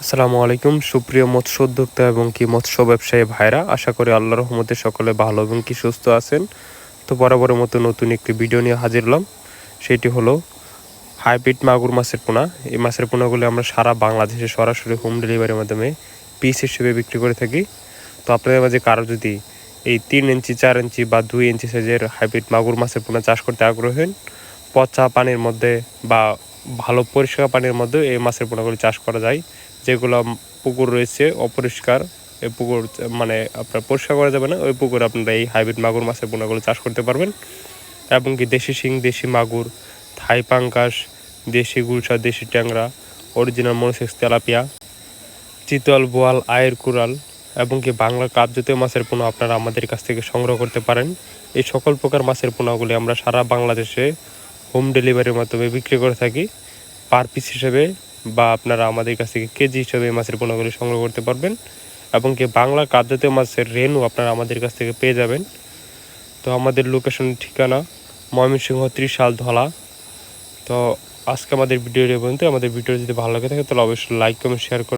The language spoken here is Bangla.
আসসালামু আলাইকুম, সুপ্রিয় মৎস্য উদ্যোক্তা এবং কি মৎস্য ব্যবসায়ী ভাইরা, আশা করি আল্লাহ রহমতে সকলে ভালো এবং কি সুস্থ আছেন। তো বরাবরের মতো নতুন একটি ভিডিও নিয়ে হাজির হলাম। সেটি হলো হাইব্রিড মাগুর মাছের পোনা। এই মাছের পোনাগুলি আমরা সারা বাংলাদেশে সরাসরি হোম ডেলিভারির মাধ্যমে পিস হিসেবে বিক্রি করে থাকি। তো আপনাদের মাঝে কারও যদি এই তিন ইঞ্চি, চার ইঞ্চি বা দুই ইঞ্চি সাইজের হাইব্রিড মাগুর মাছের পোনা চাষ করতে আগ্রহী পচা পানির মধ্যে বা ভালো পরিষ্কার পানির মধ্যে এই মাছের পোনাগুলি চাষ করা যায়। যেগুলো পুকুর রয়েছে অপরিষ্কার, এই পুকুর মানে আপনার পরিষ্কার করা যাবে না, ওই পুকুর আপনারা এই হাইব্রিড মাগুর মাছের পোনাগুলো চাষ করতে পারবেন। এবং কি দেশি শিং, দেশি মাগুর, থাই পাঙ্কাস দেশি গুলশা, দেশি ট্যাংরা, অরিজিনাল মনোসেক্স তেলাপিয়া, চিতল বোয়াল আয়ের কুড়াল, এবং কি বাংলা কাপ জাতীয় মাছের পোনা আপনারা আমাদের কাছ থেকে সংগ্রহ করতে পারেন। এই সকল প্রকার মাছের পোনাগুলি আমরা সারা বাংলাদেশে হোম ডেলিভারির মাধ্যমে বিক্রি করে থাকি। পার পিস হিসেবে বা আপনারা আমাদের কাছ থেকে কেজি হিসেবে মাছের পোনাগুলি সংগ্রহ করতে পারবেন। এবং কি বাংলা জাতীয় মাছের রেনু আপনারা আমাদের কাছ থেকে পেয়ে যাবেন। তো আমাদের লোকেশন ঠিকানা ময়মনসিংহ ত্রিশাল ধলা। তো আজকে আমাদের ভিডিও পর্যন্ত আমাদের ভিডিও যদি ভালো লাগে থাকে তাহলে অবশ্যই লাইক কমেন্ট শেয়ার